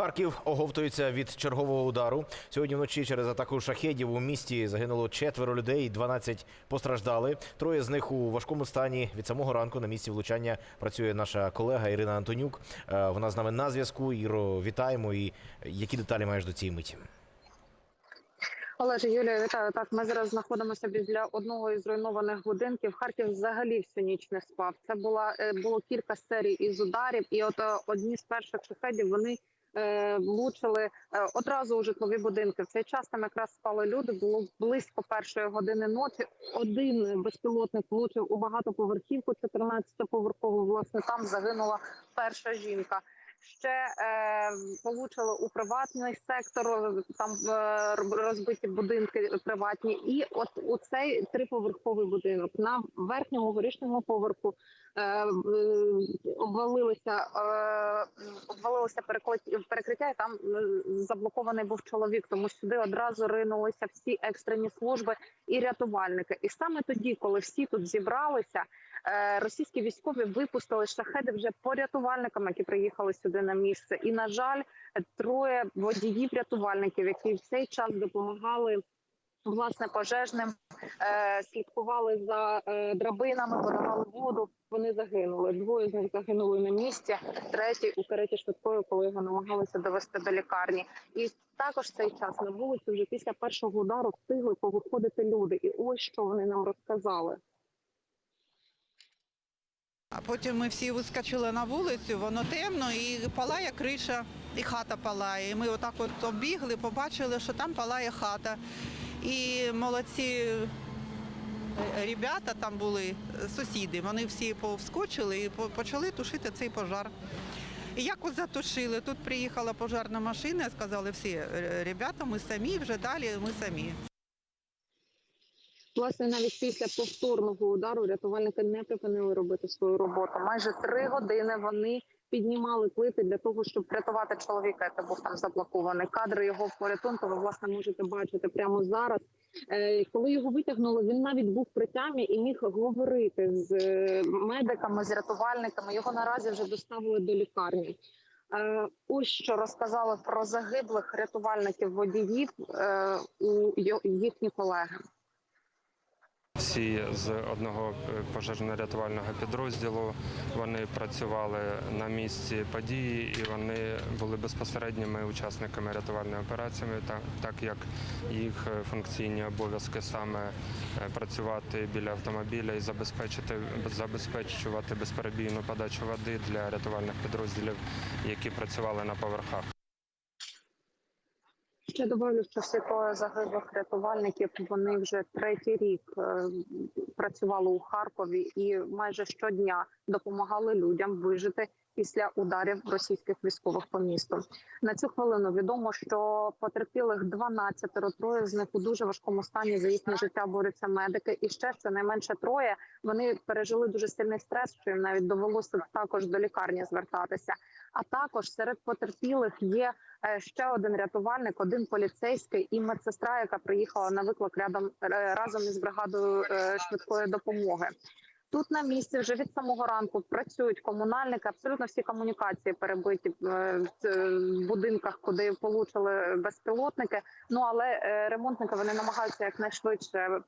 Харків оговтується від чергового удару. Сьогодні вночі через атаку шахедів у місті загинуло четверо людей, 12 постраждали. Троє з них у важкому стані. Від самого ранку на місці влучання працює наша колега Ірина Антонюк. Е, Вона з нами на зв'язку. Іро, вітаємо. І які деталі маєш до цієї миті? Олеже, Юлія, вітаю. Так, ми зараз знаходимося біля одного із зруйнованих будинків. Харків взагалі всю ніч не спав. Це була е, було кілька серій із ударів, і от е, одні з перших шахедів вони влучили е, одразу у житлові будинки. В цей час там якраз спали люди. Було близько першої години ночі. Один безпілотник влучив у багатоповерхівку, 14-поверхову. Власне, там загинула перша жінка. Ще е, у приватний сектор. Там е, розбиті будинки приватні, і от у цей триповерховий будинок на верхньому горішньому поверху е, обвалилися е, обвалилося перекриття. І там е, заблокований був чоловік. Тому сюди одразу ринулися всі екстрені служби і рятувальники. І саме тоді, коли всі тут зібралися. Е, Російські військові випустили шахеди вже по рятувальникам, які приїхали сюди на місце. І на жаль, троє водіїв-рятувальників, які в цей час допомагали власне пожежним, е, слідкували за е, драбинами, подавали воду. Вони загинули. Двоє з них загинули на місці. Третій у кареті швидкої, коли його намагалися довести до лікарні. І також цей час на вулиці вже після першого удару встигли повиходити люди. І ось що вони нам розказали. А потім ми всі вискочили на вулицю, воно темно і палає криша, і хата палає. І ми отак от оббігли, побачили, що там палає хата. І молодці е, ребята там були, сусіди, вони всі повскочили і почали тушити цей пожар. І якось затушили. Тут приїхала пожарна машина, сказали всі «Е, ребята, ми самі, вже далі ми самі. Власне, навіть після повторного удару рятувальники не припинили робити свою роботу. Майже три години вони піднімали плити для того, щоб врятувати чоловіка, який був там заблокований. Кадри його порятунку ви власне можете бачити прямо зараз. Е, Коли його витягнули, він навіть був при тямі і міг говорити з е, медиками, з рятувальниками. Його наразі вже доставили до лікарні. Е, Ось що розказали про загиблих рятувальників водіїв у їхні колеги. Всі з одного е, пожежно-рятувального підрозділу вони працювали на місці події і вони були безпосередніми учасниками рятувальної операції, так, так як їх е, функційні обов'язки саме е, працювати біля автомобіля і забезпечити забезпечувати безперебійну подачу води для рятувальних підрозділів, які працювали на поверхах. Ще добавлю, що всі троє загиблих рятувальників вони вже третій рік е, працювали у Харкові і майже щодня допомагали людям вижити після ударів російських військових по місту. На цю хвилину відомо, що потерпілих 12, троє з них у дуже важкому стані за їхнє життя борються медики. І ще щонайменше троє вони пережили дуже сильний стрес, що їм навіть довелося також до лікарні звертатися. А також серед потерпілих є е, ще один рятувальник, один поліцейський і медсестра, яка приїхала на виклик рядом е, разом із бригадою е, швидкої допомоги. Тут на місці вже від самого ранку працюють комунальники. Абсолютно всі комунікації перебиті е, в е, будинках, куди получили безпілотники. Ну але е, ремонтники вони намагаються якнайшвидше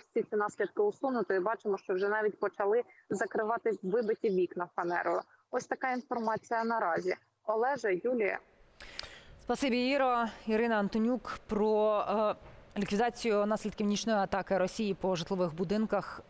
всі ці наслідки усунути. І бачимо, що вже навіть почали закривати вибиті вікна фанерою. Ось така інформація наразі. Олеже, Юлія. Спасибі, Іро. Ірина Антонюк про ліквідацію наслідків нічної атаки Росії по житлових будинках